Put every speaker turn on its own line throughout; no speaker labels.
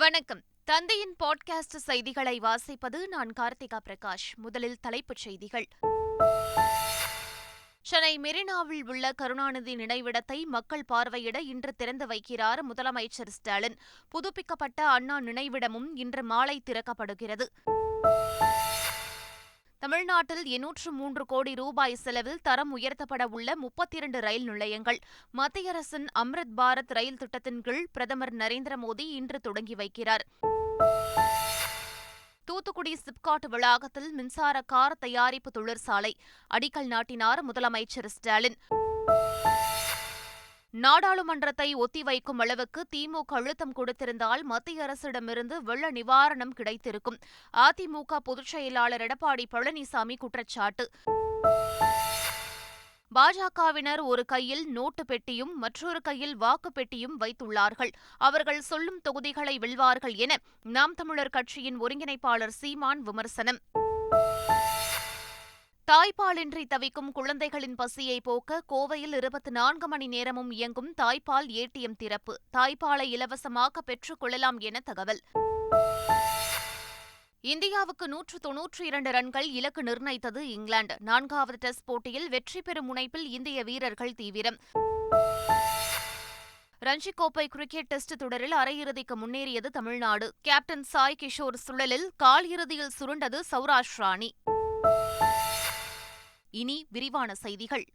வணக்கம் தந்தையின் பாட்காஸ்ட் செய்திகளை வாசிப்பது நான் கார்த்திகா பிரகாஷ் முதலில் தலைப்புச் செய்திகள் சென்னை மெரினாவில் உள்ள கருணாநிதி நினைவிடத்தை மக்கள் பார்வையிட இன்று திறந்து வைக்கிறார் முதலமைச்சர் ஸ்டாலின் புதுப்பிக்கப்பட்ட அண்ணா நினைவிடமும் இன்று மாலை திறக்கப்படுகிறது தமிழ்நாட்டில் எண்ணூற்று மூன்று கோடி ரூபாய் செலவில் தரம் உயர்த்தப்பட உள்ள முப்பத்தி இரண்டு ரயில் நிலையங்கள் மத்திய அரசின் அம்ரித் பாரத் ரயில் திட்டத்தின் கீழ் பிரதமர் நரேந்திர மோடி இன்று தொடங்கி வைக்கிறார் தூத்துக்குடி சிப்காட் வளாகத்தில் மின்சார கார் தயாரிப்பு தொழிற்சாலை அடிக்கல் நாட்டினார் முதலமைச்சர் ஸ்டாலின் நாடாளுமன்றத்தை ஒத்திவைக்கும் அளவுக்கு திமுக அழுத்தம் கொடுத்திருந்தால் மத்திய அரசிடமிருந்து வெள்ள நிவாரணம் கிடைத்திருக்கும் அதிமுக பொதுச் செயலாளர் எடப்பாடி பழனிசாமி குற்றச்சாட்டு பாஜகவினர் ஒரு கையில் நோட்டு பெட்டியும் மற்றொரு கையில் வாக்கு பெட்டியும் வைத்துள்ளார்கள் அவர்கள் சொல்லும் தொகுதிகளை வெல்வார்கள் என நாம் தமிழர் கட்சியின் ஒருங்கிணைப்பாளர் சீமான் விமர்சனம் தாய்ப்பாலின்றி தவிக்கும் குழந்தைகளின் பசியை போக்க கோவையில் இருபத்தி நான்கு மணி நேரமும் இயங்கும் தாய்ப்பால் ஏடிஎம் திறப்பு தாய்ப்பாலை இலவசமாக பெற்றுக் கொள்ளலாம் என தகவல் இந்தியாவுக்கு நூற்று தொன்னூற்றி இரண்டு ரன்கள் இலக்கு நிர்ணயித்தது இங்கிலாந்து நான்காவது டெஸ்ட் போட்டியில் வெற்றி பெறும் முனைப்பில் இந்திய வீரர்கள் தீவிரம் ரஞ்சி கோப்பை கிரிக்கெட் டெஸ்ட் தொடரில் அரையிறுதிக்கு முன்னேறியது தமிழ்நாடு கேப்டன் சாய் கிஷோர் சுழலில் கால் இறுதியில் சுருண்டது சௌராஷ்டிர அணி இனி விரிவான செய்திகள்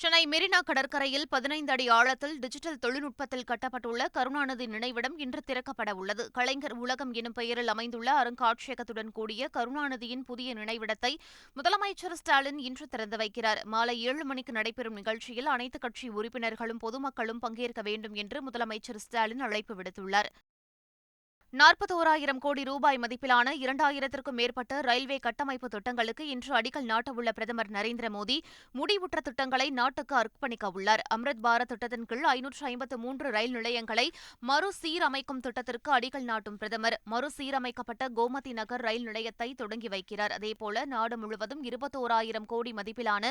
சென்னை மெரினா கடற்கரையில் பதினைந்து அடி ஆழத்தில் டிஜிட்டல் தொழில்நுட்பத்தில் கட்டப்பட்டுள்ள கருணாநிதி நினைவிடம் இன்று திறக்கப்பட உள்ளது கலைஞர் உலகம் எனும் பெயரில் அமைந்துள்ள அருங்காட்சியகத்துடன் கூடிய கருணாநிதியின் புதிய நினைவிடத்தை முதலமைச்சர் ஸ்டாலின் இன்று திறந்து வைக்கிறார் மாலை ஏழு மணிக்கு நடைபெறும் நிகழ்ச்சியில் அனைத்துக் கட்சி உறுப்பினர்களும் பொதுமக்களும் பங்கேற்க வேண்டும் என்று முதலமைச்சர் ஸ்டாலின் அழைப்பு விடுத்துள்ளார் நாற்பத்தோராயிரம் கோடி ரூபாய் மதிப்பிலான இரண்டாயிரத்திற்கும் மேற்பட்ட ரயில்வே கட்டமைப்பு திட்டங்களுக்கு இன்று அடிக்கல் நாட்டவுள்ள பிரதமர் நரேந்திர மோடி முடிவுற்ற திட்டங்களை நாட்டுக்கு அர்ப்பணிக்க உள்ளார் பாரத் திட்டத்தின் கீழ் ஐநூற்று ஐம்பத்து மூன்று ரயில் நிலையங்களை மறுசீரமைக்கும் திட்டத்திற்கு அடிக்கல் நாட்டும் பிரதமர் மறுசீரமைக்கப்பட்ட கோமதி நகர் ரயில் நிலையத்தை தொடங்கி வைக்கிறார் அதேபோல நாடு முழுவதும் இருபத்தோராயிரம் கோடி மதிப்பிலான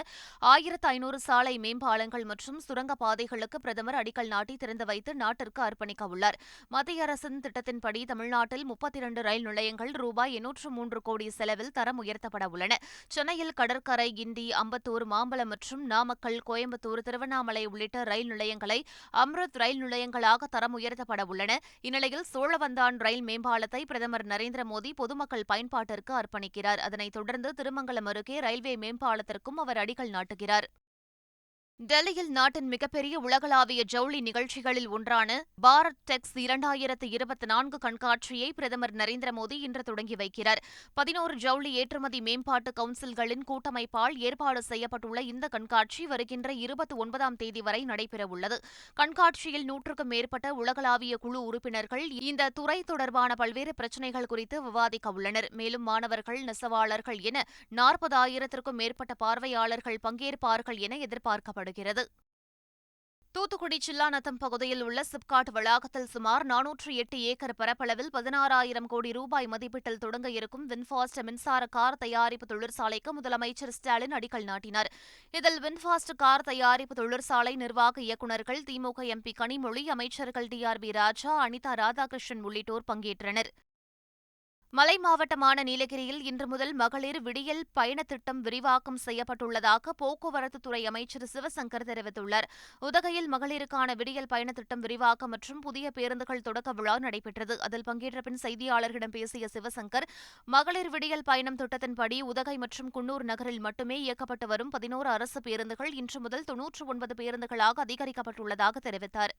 ஆயிரத்து ஐநூறு சாலை மேம்பாலங்கள் மற்றும் சுரங்கப்பாதைகளுக்கு பிரதமர் அடிக்கல் நாட்டி திறந்து வைத்து நாட்டிற்கு அர்ப்பணிக்க உள்ளார் மத்திய அரசின் திட்டத்தின்படி தமிழ்நாட்டில் முப்பத்தி இரண்டு ரயில் நிலையங்கள் ரூபாய் எண்ணூற்று மூன்று கோடி செலவில் தரம் உயர்த்தப்பட உள்ளன சென்னையில் கடற்கரை கிண்டி அம்பத்தூர் மாம்பலம் மற்றும் நாமக்கல் கோயம்புத்தூர் திருவண்ணாமலை உள்ளிட்ட ரயில் நிலையங்களை அம்ருத் ரயில் நிலையங்களாக தரம் உயர்த்தப்பட உள்ளன இந்நிலையில் சோழவந்தான் ரயில் மேம்பாலத்தை பிரதமர் நரேந்திர மோடி பொதுமக்கள் பயன்பாட்டிற்கு அர்ப்பணிக்கிறார் அதனைத் தொடர்ந்து திருமங்கலம் அருகே ரயில்வே மேம்பாலத்திற்கும் அவர் அடிக்கல் நாட்டுகிறார் டெல்லியில் நாட்டின் மிகப்பெரிய உலகளாவிய ஜவுளி நிகழ்ச்சிகளில் ஒன்றான பாரத் டெக்ஸ் இரண்டாயிரத்து இருபத்தி நான்கு கண்காட்சியை பிரதமர் நரேந்திர மோடி இன்று தொடங்கி வைக்கிறார் பதினோரு ஜவுளி ஏற்றுமதி மேம்பாட்டு கவுன்சில்களின் கூட்டமைப்பால் ஏற்பாடு செய்யப்பட்டுள்ள இந்த கண்காட்சி வருகின்ற இருபத்தி ஒன்பதாம் தேதி வரை நடைபெறவுள்ளது கண்காட்சியில் நூற்றுக்கும் மேற்பட்ட உலகளாவிய குழு உறுப்பினர்கள் இந்த துறை தொடர்பான பல்வேறு பிரச்சினைகள் குறித்து விவாதிக்க உள்ளனர் மேலும் மாணவர்கள் நெசவாளர்கள் என நாற்பதாயிரத்திற்கும் மேற்பட்ட பார்வையாளர்கள் பங்கேற்பார்கள் என எதிர்பார்க்கப்படுகிறது செயல்படுகிறது தூத்துக்குடி சில்லாநத்தம் பகுதியில் உள்ள சிப்காட் வளாகத்தில் சுமார் நானூற்று எட்டு ஏக்கர் பரப்பளவில் பதினாறாயிரம் கோடி ரூபாய் மதிப்பீட்டில் தொடங்க இருக்கும் வின்ஃபாஸ்ட் மின்சார கார் தயாரிப்பு தொழிற்சாலைக்கு முதலமைச்சர் ஸ்டாலின் அடிக்கல் நாட்டினார் இதில் வின்ஃபாஸ்ட் கார் தயாரிப்பு தொழிற்சாலை நிர்வாக இயக்குநர்கள் திமுக எம்பி கனிமொழி அமைச்சர்கள் T R B Raja Anitha Radhakrishnan உள்ளிட்டோர் பங்கேற்றனர் மலை மாவட்டமான நீலகிரியில் இன்று முதல் மகளிர் விடியல் பயண திட்டம் விரிவாக்கம் செய்யப்பட்டுள்ளதாக போக்குவரத்துத்துறை அமைச்சர் சிவசங்கர் தெரிவித்துள்ளார் உதகையில் மகளிருக்கான விடியல் பயணத் திட்டம் விரிவாக்கம் மற்றும் புதிய பேருந்துகள் தொடக்க விழா நடைபெற்றது அதில் பங்கேற்ற பின் செய்தியாளர்களிடம் பேசிய சிவசங்கர் மகளிர் விடியல் பயணம் திட்டத்தின்படி உதகை மற்றும் குன்னூர் நகரில் மட்டுமே இயக்கப்பட்டு வரும் பதினோரு அரசு பேருந்துகள் இன்று முதல் தொன்னூற்று ஒன்பது பேருந்துகளாக அதிகரிக்கப்பட்டுள்ளதாக தெரிவித்தார்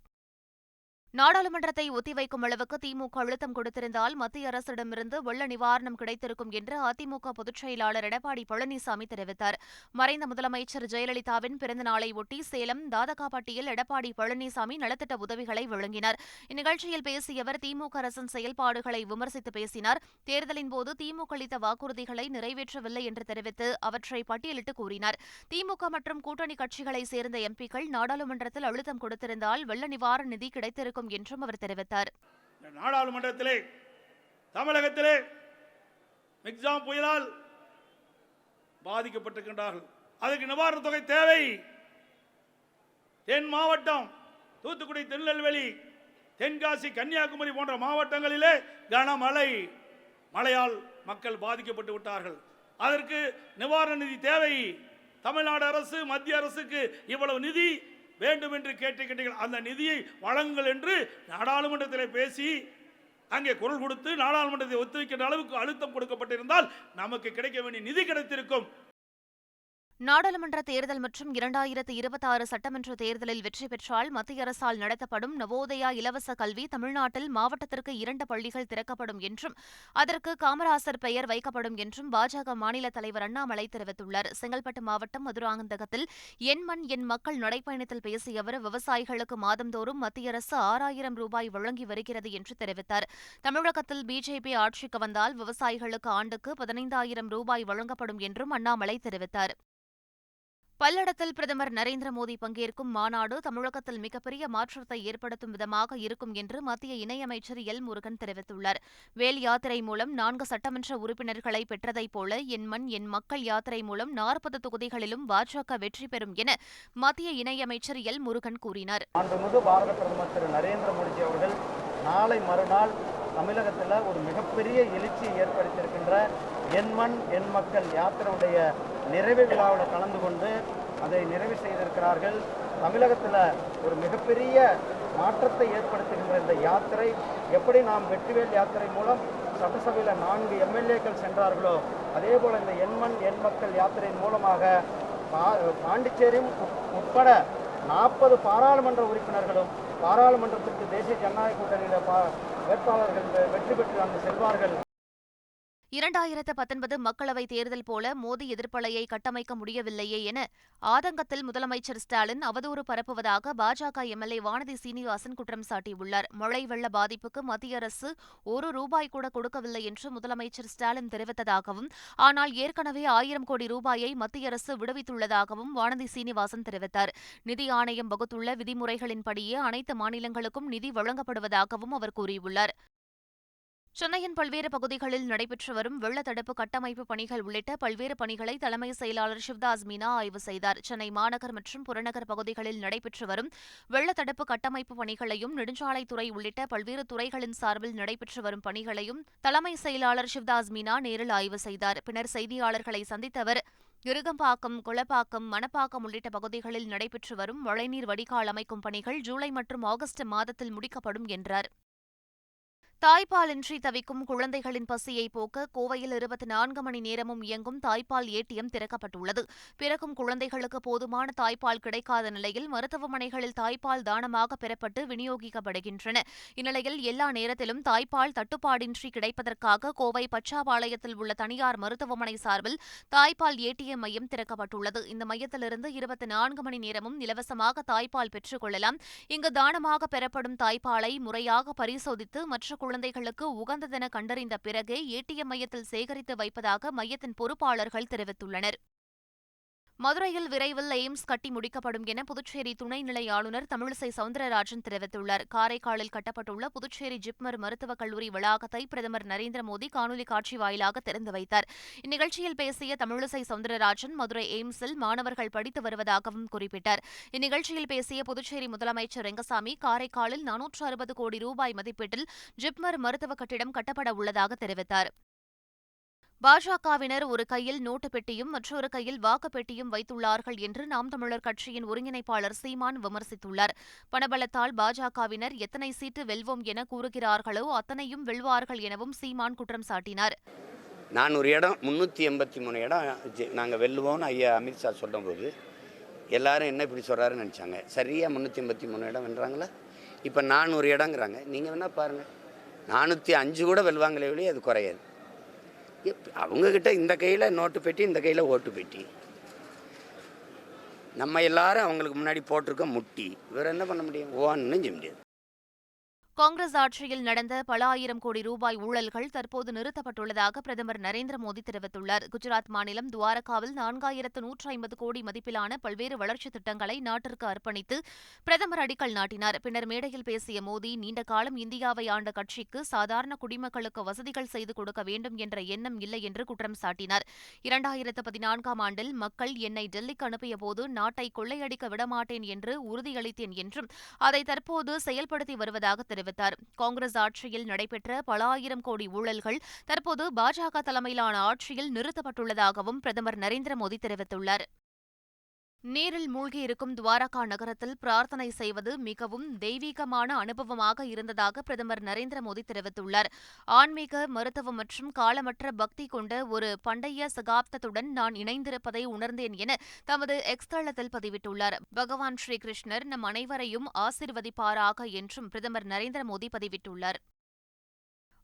நாடாளுமன்றத்தை ஒத்திவைக்கும் அளவுக்கு திமுக அழுத்தம் கொடுத்திருந்தால் மத்திய அரசிடமிருந்து வெள்ள நிவாரணம் கிடைத்திருக்கும் என்று அதிமுக பொதுச் செயலாளர் எடப்பாடி பழனிசாமி தெரிவித்தார் மறைந்த முதலமைச்சர் ஜெயலலிதாவின் பிறந்த நாளை ஒட்டி சேலம் தாதகாப்பட்டியில் எடப்பாடி பழனிசாமி நலத்திட்ட உதவிகளை வழங்கினார் இந்நிகழ்ச்சியில் பேசிய அவர் திமுக அரசின் செயல்பாடுகளை விமர்சித்து பேசினார் தேர்தலின் போது திமுக அளித்த வாக்குறுதிகளை நிறைவேற்றவில்லை என்று தெரிவித்து அவற்றை பட்டியலிட்டு கூறினார் திமுக மற்றும் கூட்டணி கட்சிகளைச் சேர்ந்த எம்பிக்கள் நாடாளுமன்றத்தில் அழுத்தம் கொடுத்திருந்தால் வெள்ள நிவாரண நிதி கிடைத்திருக்கும் இருக்கும் என்றும் அவர் தெரிவித்தார்
நாடாளுமன்றத்திலே தமிழகத்திலே மிக்சாம் புயலால் பாதிக்கப்பட்டிருக்கின்றார்கள் அதுக்கு நிவாரணத் தொகை தேவை தென் மாவட்டம் தூத்துக்குடி திருநெல்வேலி தென்காசி கன்னியாகுமரி போன்ற மாவட்டங்களிலே கனமழை மழையால் மக்கள் பாதிக்கப்பட்டு விட்டார்கள் அதற்கு நிவாரண நிதி தேவை தமிழ்நாடு அரசு மத்திய அரசுக்கு இவ்வளவு நிதி வேண்டும் என்று கேட்டுக்கிட்டீர்கள் அந்த நிதியை வழங்குங்கள் என்று நாடாளுமன்றத்தில் பேசி அங்கே குரல் கொடுத்து நாடாளுமன்றத்தை ஒத்துழைக்கின்ற அளவுக்கு அழுத்தம் கொடுக்கப்பட்டிருந்தால் நமக்கு கிடைக்க வேண்டிய நிதி கிடைத்திருக்கும்
நாடாளுமன்ற தேர்தல் மற்றும் இரண்டாயிரத்து இருபத்தாறு சட்டமன்ற தேர்தலில் வெற்றி பெற்றால் மத்திய அரசால் நடத்தப்படும் நவோதயா இலவச கல்வி தமிழ்நாட்டில் மாவட்டத்திற்கு இரண்டு பள்ளிகள் திறக்கப்படும் என்றும் அதற்கு காமராசர் பெயர் வைக்கப்படும் என்றும் பாஜக மாநில தலைவர் அண்ணாமலை தெரிவித்துள்ளார் செங்கல்பட்டு மாவட்டம் மதுராந்தகத்தில் என் மண் என் மக்கள் நடைப்பயணத்தில் பேசிய அவர் விவசாயிகளுக்கு மாதந்தோறும் மத்திய அரசு ஆறாயிரம் ரூபாய் வழங்கி வருகிறது என்று தெரிவித்தார் தமிழகத்தில் பிஜேபி ஆட்சிக்கு வந்தால் விவசாயிகளுக்கு ஆண்டுக்கு பதினைந்தாயிரம் ரூபாய் வழங்கப்படும் என்றும் அண்ணாமலை தெரிவித்தார் பல்லடத்தில் பிரதமர் நரேந்திர மோடி பங்கேற்கும் மாநாடு தமிழகத்தில் மிகப்பெரிய மாற்றத்தை ஏற்படுத்தும் விதமாக இருக்கும் என்று மத்திய இணையமைச்சர் எல் முருகன் தெரிவித்துள்ளார் வேல் யாத்திரை மூலம் நான்கு சட்டமன்ற உறுப்பினர்களை பெற்றதைப் போல என் மண் என் மக்கள் யாத்திரை மூலம் நாற்பது தொகுதிகளிலும் பாஜக வெற்றி பெறும் என மத்திய இணையமைச்சர் எல் முருகன் கூறினார்
நாளை மறுநாள் தமிழகத்தில் ஒரு மிகப்பெரிய எழுச்சியை ஏற்படுத்தியிருக்கின்ற என் மண் என் மக்கள் யாத்திரையுடைய நிறைவு விழாவில் கலந்து கொண்டு அதை நிறைவு செய்திருக்கிறார்கள் தமிழகத்தில் ஒரு மிகப்பெரிய மாற்றத்தை ஏற்படுத்துகின்ற இந்த யாத்திரை எப்படி நாம் வெற்றிவேல் யாத்திரை மூலம் சட்டசபையில் நான்கு எம்எல்ஏக்கள் சென்றார்களோ அதே போல் இந்த எண்மண் எண் மக்கள் யாத்திரையின் மூலமாக பாண்டிச்சேரியும் உட்பட நாற்பது பாராளுமன்ற உறுப்பினர்களும் பாராளுமன்றத்திற்கு தேசிய ஜனநாயக கூட்டணியில் வேட்பாளர்கள் வெற்றி பெற்று அங்கு செல்வார்கள்
இரண்டாயிரத்து பத்தொன்பது மக்களவைத் தேர்தல் போல மோடி எதிர்ப்பலையை கட்டமைக்க முடியவில்லையே என ஆதங்கத்தில் முதலமைச்சர் ஸ்டாலின் அவதூறு பரப்புவதாக பாஜக எம்எல்ஏ வானதி சீனிவாசன் குற்றம் சாட்டியுள்ளார் மழை வெள்ள பாதிப்புக்கு மத்திய அரசு ஒரு ரூபாய் கூட கொடுக்கவில்லை என்று முதலமைச்சர் ஸ்டாலின் தெரிவித்ததாகவும் ஆனால் ஏற்கனவே ஆயிரம் கோடி ரூபாயை மத்திய அரசு விடுவித்துள்ளதாகவும் வானதி சீனிவாசன் தெரிவித்தார் நிதி ஆணையம் வகுத்துள்ள விதிமுறைகளின்படியே அனைத்து மாநிலங்களுக்கும் நிதி வழங்கப்படுவதாகவும் அவர் கூறியுள்ளார் சென்னையின் பல்வேறு பகுதிகளில் நடைபெற்று வரும் வெள்ள தடுப்பு கட்டமைப்பு பணிகள் உள்ளிட்ட பல்வேறு பணிகளை தலைமை செயலாளர் சிவ்தாஸ் மீனா ஆய்வு செய்தார் சென்னை மாநகர் மற்றும் புறநகர் பகுதிகளில் நடைபெற்று வரும் வெள்ள தடுப்பு கட்டமைப்பு பணிகளையும் நெடுஞ்சாலைத்துறை உள்ளிட்ட பல்வேறு துறைகளின் சார்பில் நடைபெற்று வரும் பணிகளையும் தலைமை செயலாளர் சிவ்தாஸ் மீனா நேரில் ஆய்வு செய்தார் பின்னர் செய்தியாளர்களை சந்தித்த அவர் இருகம்பாக்கம் குளப்பாக்கம் மணப்பாக்கம் உள்ளிட்ட பகுதிகளில் நடைபெற்று வரும் மழைநீர் வடிகால் அமைக்கும் பணிகள் ஜூலை மற்றும் ஆகஸ்ட் மாதத்தில் முடிக்கப்படும் என்றார் தாய்ப்பாலின்றி தவிக்கும் குழந்தைகளின் பசியை போக்க கோவையில் இருபத்தி நான்கு மணி நேரமும் இயங்கும் தாய்ப்பால் ஏடிஎம் திறக்கப்பட்டுள்ளது பிறக்கும் குழந்தைகளுக்கு போதுமான தாய்ப்பால் கிடைக்காத நிலையில் மருத்துவமனைகளில் தாய்ப்பால் தானமாக பெறப்பட்டு விநியோகிக்கப்படுகின்றன இந்நிலையில் எல்லா நேரத்திலும் தாய்ப்பால் தட்டுப்பாடின்றி கிடைப்பதற்காக கோவை பச்சாபாளையத்தில் உள்ள தனியார் மருத்துவமனை சார்பில் தாய்ப்பால் ஏடிஎம் மையம் திறக்கப்பட்டுள்ளது இந்த மையத்திலிருந்து இருபத்தி நான்கு மணி நேரமும் இலவசமாக தாய்ப்பால் பெற்றுக் கொள்ளலாம் இங்கு தானமாக பெறப்படும் தாய்ப்பாலை முறையாக பரிசோதித்து மற்ற குழந்தைகளுக்கு உகந்ததென கண்டறிந்த பிறகே ஏடிஎம் மையத்தில் சேகரித்து வைப்பதாக மையத்தின் பொறுப்பாளர்கள் தெரிவித்துள்ளனர் மதுரையில் விரைவில் எய்ம்ஸ் கட்டி முடிக்கப்படும் என புதுச்சேரி துணைநிலை ஆளுநர் தமிழிசை சவுந்தரராஜன் தெரிவித்துள்ளார் காரைக்காலில் கட்டப்பட்டுள்ள புதுச்சேரி ஜிப்மர் மருத்துவக் கல்லூரி வளாகத்தை பிரதமர் நரேந்திர மோடி காணொலி காட்சி வாயிலாக திறந்து வைத்தார் இந்நிகழ்ச்சியில் பேசிய தமிழிசை சவுந்தரராஜன் மதுரை எய்ம்ஸில் மாணவர்கள் படித்து வருவதாகவும் குறிப்பிட்டார் இந்நிகழ்ச்சியில் பேசிய புதுச்சேரி முதலமைச்சர் ரெங்கசாமி காரைக்காலில் நானூற்று அறுபது கோடி ரூபாய் மதிப்பீட்டில் ஜிப்மர் மருத்துவ கட்டிடம் கட்டப்பட உள்ளதாக தெரிவித்தார் பாஜகவினர் ஒரு கையில் நோட்டு பெட்டியும் மற்றொரு கையில் வாக்கு பெட்டியும் வைத்துள்ளார்கள் என்று நாம் தமிழர் கட்சியின் ஒருங்கிணைப்பாளர் சீமான் விமர்சித்துள்ளார் பணபலத்தால் பாஜகவினர் எத்தனை சீட்டு வெல்வோம் என கூறுகிறார்களோ அத்தனையும் வெல்வார்கள் எனவும் சீமான் குற்றம் சாட்டினார்
நானூறு இடம் முந்நூற்றி எண்பத்தி மூணு இடம் நாங்கள் வெல்லுவோம்னு ஐயா அமித்ஷா சொல்லும்போது எல்லாரும் என்ன இப்படி சொல்கிறாருன்னு நினச்சாங்க சரியாக முந்நூற்றி எண்பத்தி மூணு இடம் வென்றாங்களா இப்போ நானூறு இடங்கிறாங்க நீங்கள் வேணால் பாருங்கள் நானூற்றி அஞ்சு கூட வெல்வாங்களே வழி அது குறையாது அவங்கக்கிட்ட இந்த கையில் நோட்டு பெட்டி இந்த கையில் ஓட்டு பெட்டி நம்ம எல்லாரும் அவங்களுக்கு முன்னாடி போட்டிருக்க முட்டி இவர் என்ன பண்ண முடியும் ஓன்னு செய்ய முடியாது
காங்கிரஸ் ஆட்சியில் நடந்த பல ஆயிரம் கோடி ரூபாய் ஊழல்கள் தற்போது நிறுத்தப்பட்டுள்ளதாக பிரதமர் நரேந்திர மோடி தெரிவித்துள்ளார் குஜராத் மாநிலம் துவாரகாவில் நான்காயிரத்து நூற்று ஐம்பது கோடி மதிப்பிலான பல்வேறு வளர்ச்சித் திட்டங்களை நாட்டிற்கு அர்ப்பணித்து பிரதமர் அடிக்கல் நாட்டினார் பின்னர் மேடையில் பேசிய மோடி நீண்ட காலம் இந்தியாவை ஆண்ட கட்சிக்கு சாதாரண குடிமக்களுக்கு வசதிகள் செய்து கொடுக்க வேண்டும் என்ற எண்ணம் இல்லை என்று குற்றம் சாட்டினார் இரண்டாயிரத்து பதினான்காம் ஆண்டில் மக்கள் என்னை டெல்லிக்கு அனுப்பியபோது நாட்டை கொள்ளையடிக்க விடமாட்டேன் என்று உறுதியளித்தேன் என்றும் அதை தற்போது செயல்படுத்தி வருவதாக தெரிவித்தார் தெரிவித்தார் காங்கிரஸ் ஆட்சியில் நடைபெற்ற பல ஆயிரம் கோடி ஊழல்கள் தற்போது பாஜக தலைமையிலான ஆட்சியில் நிறுத்தப்பட்டுள்ளதாகவும் பிரதமர் நரேந்திர மோடி தெரிவித்துள்ளார் நீரில் மூழ்கியிருக்கும் துவாரகா நகரத்தில் பிரார்த்தனை செய்வது மிகவும் தெய்வீகமான அனுபவமாக இருந்ததாக பிரதமர் நரேந்திர மோடி தெரிவித்துள்ளார் ஆன்மீக மருத்துவம் மற்றும் காலமற்ற பக்தி கொண்ட ஒரு பண்டைய சகாப்தத்துடன் நான் இணைந்திருப்பதை உணர்ந்தேன் என தமது எக்ஸ்தளத்தில் பதிவிட்டுள்ளார் பகவான் ஸ்ரீகிருஷ்ணர் நம் அனைவரையும் ஆசிர்வதிப்பாராக என்றும் பிரதமர் நரேந்திர மோடி பதிவிட்டுள்ளார்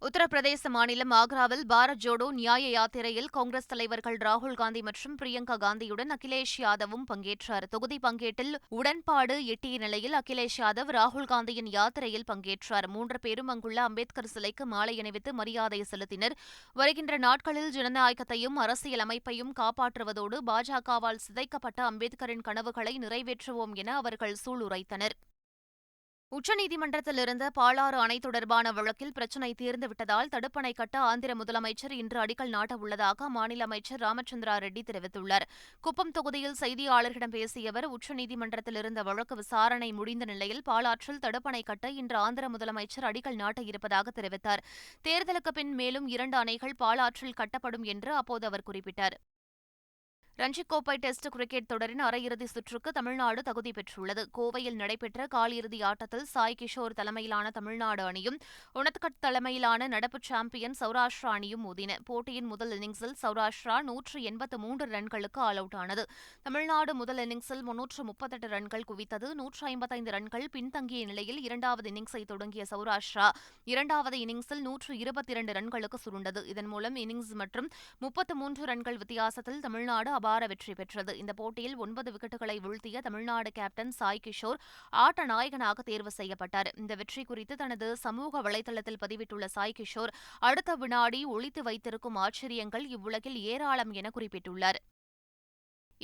உத்தரப்பிரதேச மாநிலம் ஆக்ராவில் பாரத் ஜோடோ நியாய யாத்திரையில் காங்கிரஸ் தலைவர்கள் ராகுல் காந்தி மற்றும் பிரியங்கா காந்தியுடன் அகிலேஷ் யாதவும் பங்கேற்றார் தொகுதி பங்கேட்டில் உடன்பாடு எட்டிய நிலையில் அகிலேஷ் யாதவ் ராகுல் காந்தியின் யாத்திரையில் பங்கேற்றார் மூன்று பேரும் அங்குள்ள அம்பேத்கர் சிலைக்கு மாலை அணிவித்து மரியாதை செலுத்தினர் வருகின்ற நாட்களில் ஜனநாயகத்தையும் அரசியல் அமைப்பையும் காப்பாற்றுவதோடு பாஜகவால் சிதைக்கப்பட்ட அம்பேத்கரின் கனவுகளை நிறைவேற்றுவோம் என அவர்கள் சூளுரைத்தனா் உச்சநீதிமன்றத்திலிருந்த பாலாறு அணை தொடர்பான வழக்கில் பிரச்சினை தீர்ந்துவிட்டதால் தடுப்பணை கட்ட ஆந்திர முதலமைச்சர் இன்று அடிக்கல் நாட்ட உள்ளதாக அம்மாநில அமைச்சர் ராமச்சந்திரா ரெட்டி தெரிவித்துள்ளார் குப்பம் தொகுதியில் செய்தியாளர்களிடம் பேசிய அவர் உச்சநீதிமன்றத்தில் வழக்கு விசாரணை முடிந்த நிலையில் பாலாற்றில் தடுப்பணை கட்ட இன்று ஆந்திர முதலமைச்சர் அடிக்கல் நாட்ட இருப்பதாக தெரிவித்தார் தேர்தலுக்கு பின் மேலும் இரண்டு அணைகள் பாலாற்றில் கட்டப்படும் என்று அப்போது அவர் குறிப்பிட்டார் ரஞ்சிக் கோப்பை டெஸ்ட் கிரிக்கெட் தொடரின் அரையிறுதி சுற்றுக்கு தமிழ்நாடு தகுதி பெற்றுள்ளது கோவையில் நடைபெற்ற காலிறுதி ஆட்டத்தில் சாய் கிஷோர் தலைமையிலான தமிழ்நாடு அணியும் உனத்கட் தலைமையிலான நடப்பு சாம்பியன் சௌராஷ்டிரா அணியும் மோதின போட்டியின் முதல் இன்னிங்ஸில் சௌராஷ்டிரா நூற்று எண்பத்து மூன்று ரன்களுக்கு ஆல் அவுட் ஆனது தமிழ்நாடு முதல் இன்னிங்ஸில் முன்னூற்று முப்பத்தெட்டு ரன்கள் குவித்தது நூற்று ஐம்பத்தைந்து ரன்கள் பின்தங்கிய நிலையில் இரண்டாவது இன்னிங்ஸை தொடங்கிய சௌராஷ்டிரா இரண்டாவது இன்னிங்ஸில் நூற்று இருபத்தி இரண்டு ரன்களுக்கு சுருண்டது இதன் மூலம் இன்னிங்ஸ் மற்றும் முப்பத்து மூன்று ரன்கள் வித்தியாசத்தில் தமிழ்நாடு அபார வெற்றி பெற்றது இந்த போட்டியில் ஒன்பது விக்கெட்டுகளை வீழ்த்திய தமிழ்நாடு கேப்டன் சாய் கிஷோர் ஆட்ட நாயகனாக தேர்வு செய்யப்பட்டார் இந்த வெற்றி குறித்து தனது சமூக வலைதளத்தில் பதிவிட்டுள்ள சாய் கிஷோர் அடுத்த வினாடி ஒழித்து வைத்திருக்கும் ஆச்சரியங்கள் இவ்வுலகில் ஏராளம் என குறிப்பிட்டுள்ளார்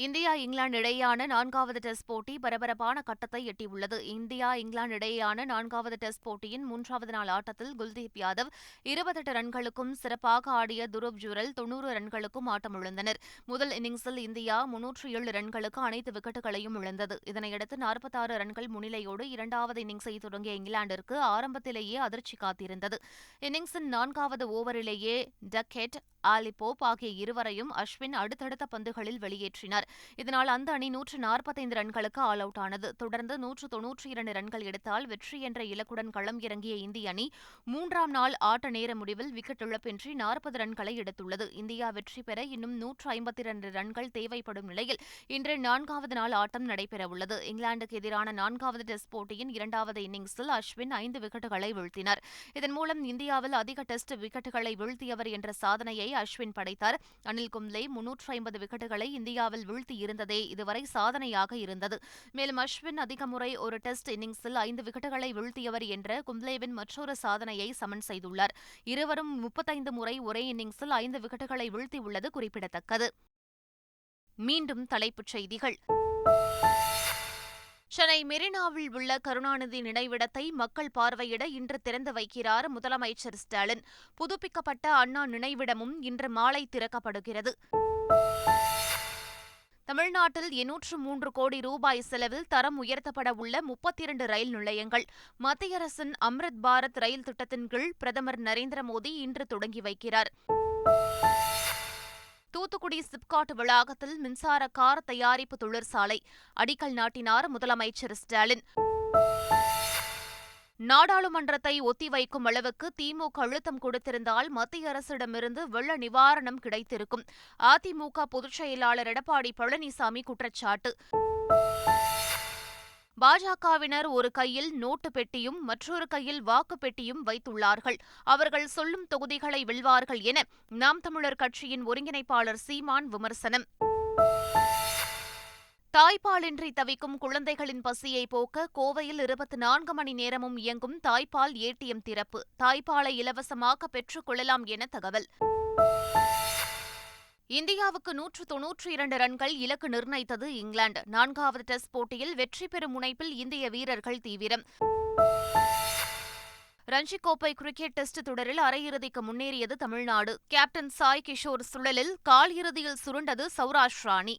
இந்தியா இங்கிலாந்து இடையேயான நான்காவது டெஸ்ட் போட்டி பரபரப்பான கட்டத்தை எட்டியுள்ளது இந்தியா இங்கிலாந்து இடையேயான நான்காவது டெஸ்ட் போட்டியின் மூன்றாவது நாள் ஆட்டத்தில் குல்தீப் யாதவ் இருபத்தெட்டு ரன்களுக்கும் சிறப்பாக ஆடிய துருப் ஜுரல் தொன்னூறு ரன்களுக்கும் ஆட்டமிழந்தனர் முதல் இன்னிங்ஸில் இந்தியா முன்னூற்று ஏழு ரன்களுக்கு அனைத்து விக்கெட்டுகளையும் இழந்தது இதனையடுத்து நாற்பத்தாறு ரன்கள் முன்னிலையோடு இரண்டாவது இன்னிங்ஸை தொடங்கிய இங்கிலாந்திற்கு ஆரம்பத்திலேயே அதிர்ச்சி காத்திருந்தது இன்னிங்ஸின் நான்காவது ஓவரிலேயே டக்கெட் ஆலிபோப் ஆகிய இருவரையும் அஸ்வின் அடுத்தடுத்த பந்துகளில் வெளியேற்றினார் வீழ்த்தினார் இதனால் அந்த அணி நூற்று நாற்பத்தைந்து ரன்களுக்கு ஆல் அவுட் ஆனது தொடர்ந்து நூற்று தொன்னூற்றி இரண்டு ரன்கள் எடுத்தால் வெற்றி என்ற இலக்குடன் களம் இறங்கிய இந்திய அணி மூன்றாம் நாள் ஆட்ட நேர முடிவில் விக்கெட் இழப்பின்றி நாற்பது ரன்களை எடுத்துள்ளது இந்தியா வெற்றி பெற இன்னும் நூற்று ஐம்பத்தி இரண்டு ரன்கள் தேவைப்படும் நிலையில் இன்று நான்காவது நாள் ஆட்டம் நடைபெறவுள்ளது இங்கிலாந்துக்கு எதிரான நான்காவது டெஸ்ட் போட்டியின் இரண்டாவது இன்னிங்ஸில் அஸ்வின் ஐந்து விக்கெட்டுகளை வீழ்த்தினார் இதன் மூலம் இந்தியாவில் அதிக டெஸ்ட் விக்கெட்டுகளை வீழ்த்தியவர் என்ற சாதனையை அஸ்வின் படைத்தார் அனில் கும்லே முன்னூற்று ஐம்பது விக்கெட்டுகளை இந்தியாவில் வீழ்த்தியிருந்ததே இதுவரை சாதனையாக இருந்தது மேலும் அஸ்வின் அதிக முறை ஒரு டெஸ்ட் இன்னிங்ஸில் ஐந்து விக்கெட்டுகளை வீழ்த்தியவர் என்ற கும்ப்ளேவின் மற்றொரு சாதனையை சமன் செய்துள்ளார் இருவரும் முப்பத்தைந்து முறை ஒரே இன்னிங்ஸில் ஐந்து விக்கெட்டுகளை வீழ்த்தியுள்ளது குறிப்பிடத்தக்கது மீண்டும் தலைப்புச் செய்திகள் சென்னை மெரினாவில் உள்ள கருணாநிதி நினைவிடத்தை மக்கள் பார்வையிட இன்று திறந்து வைக்கிறார் முதலமைச்சர் ஸ்டாலின் புதுப்பிக்கப்பட்ட அண்ணா நினைவிடமும் இன்று மாலை திறக்கப்படுகிறது தமிழ்நாட்டில் எண்ணூற்று மூன்று கோடி ரூபாய் செலவில் தரம் உயர்த்தப்பட உள்ள முப்பத்தி இரண்டு ரயில் நிலையங்கள் மத்திய அரசின் அம்ரித் பாரத் ரயில் திட்டத்தின் கீழ் பிரதமர் நரேந்திர மோடி இன்று தொடங்கி வைக்கிறார் தூத்துக்குடி சிப்காட் வளாகத்தில் மின்சார கார் தயாரிப்பு தொழிற்சாலை அடிக்கல் நாட்டினார் முதலமைச்சர் ஸ்டாலின் நாடாளுமன்றத்தை ஒத்திவைக்கும் அளவுக்கு திமுக அழுத்தம் கொடுத்திருந்தால் மத்திய அரசிடமிருந்து வெள்ள நிவாரணம் கிடைத்திருக்கும் அதிமுக பொதுச் செயலாளர் எடப்பாடி பழனிசாமி குற்றச்சாட்டு பாஜகவினர் ஒரு கையில் நோட்டு பெட்டியும் மற்றொரு கையில் வாக்கு பெட்டியும் வைத்துள்ளார்கள் அவர்கள் சொல்லும் தொகுதிகளை வெல்வார்கள் என நாம் தமிழர் கட்சியின் ஒருங்கிணைப்பாளர் சீமான் விமர்சனம் தாய்ப்பாலின்றி தவிக்கும் குழந்தைகளின் பசியை போக்க கோவையில் இருபத்தி நான்கு மணி நேரமும் இயங்கும் தாய்ப்பால் ஏடிஎம் திறப்பு தாய்ப்பாலை இலவசமாக பெற்றுக் கொள்ளலாம் என தகவல் இந்தியாவுக்கு நூற்று தொன்னூற்றி இரண்டு ரன்கள் இலக்கு நிர்ணயித்தது இங்கிலாந்து நான்காவது டெஸ்ட் போட்டியில் வெற்றி பெறும் முனைப்பில் இந்திய வீரர்கள் தீவிரம் ரஞ்சி கோப்பை கிரிக்கெட் டெஸ்ட் தொடரில் அரையிறுதிக்கு முன்னேறியது தமிழ்நாடு கேப்டன் சாய் கிஷோர் சுழலில் கால் இறுதியில் சுருண்டது சௌராஷ்ராணி அணி